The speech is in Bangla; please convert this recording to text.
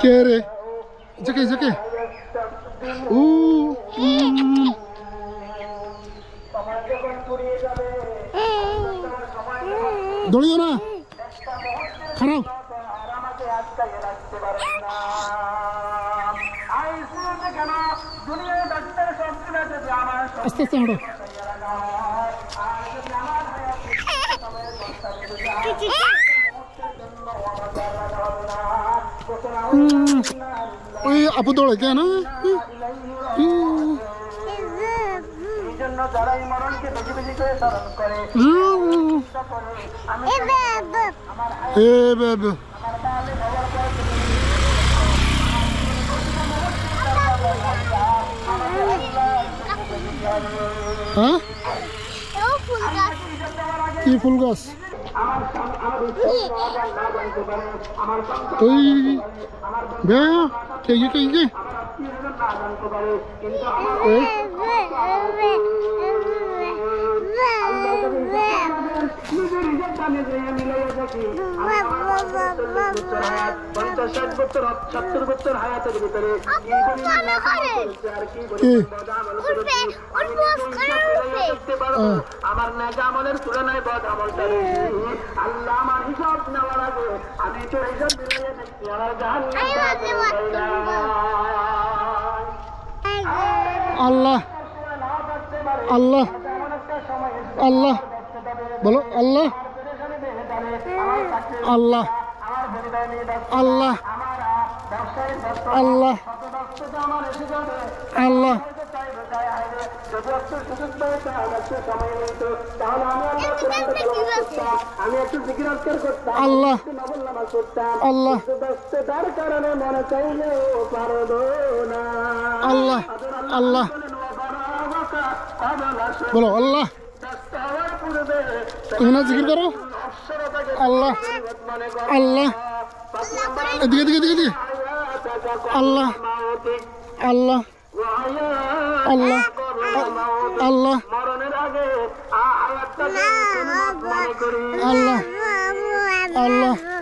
কে রে যাকে যাকে ও উম, দৌড়িও না খারাপ আস্তে আস্তে হাঁটো ওই আপু দৌড়ে কেন? এ বাবা হ্যাঁ? কি ফুল গাছ? ওই বে কে? কে কে পঞ্চাশ ষাট বছর সত্তর বছর হায়াতের ভিতরে। আমার আমলের তুলনায় বদ আমলটা। আল্লাহ আমার হিসাব নেওয়ার আগে আমি তো হিসাব মিলাইয়া দেখছি আমার আল্লাহ। আল্লাহ। আল্লাহ। বলো আল্লাহ। আল্লাহ আল্লাহ আল্লাহ আল্লাহ। আমি একটু আজকার করতাম আল্লাহ আল্লাহ। ব্যস্ততার কারণে মনে আল্লাহ আল্লাহ। বলো, আল্লাহ। তুমি জিকির করো। আল্লাহ আল্লাহ। এদিকে। আল্লাহ আল্লাহ আল্লাহ আল্লাহ। আল্লাহ আল্লাহ।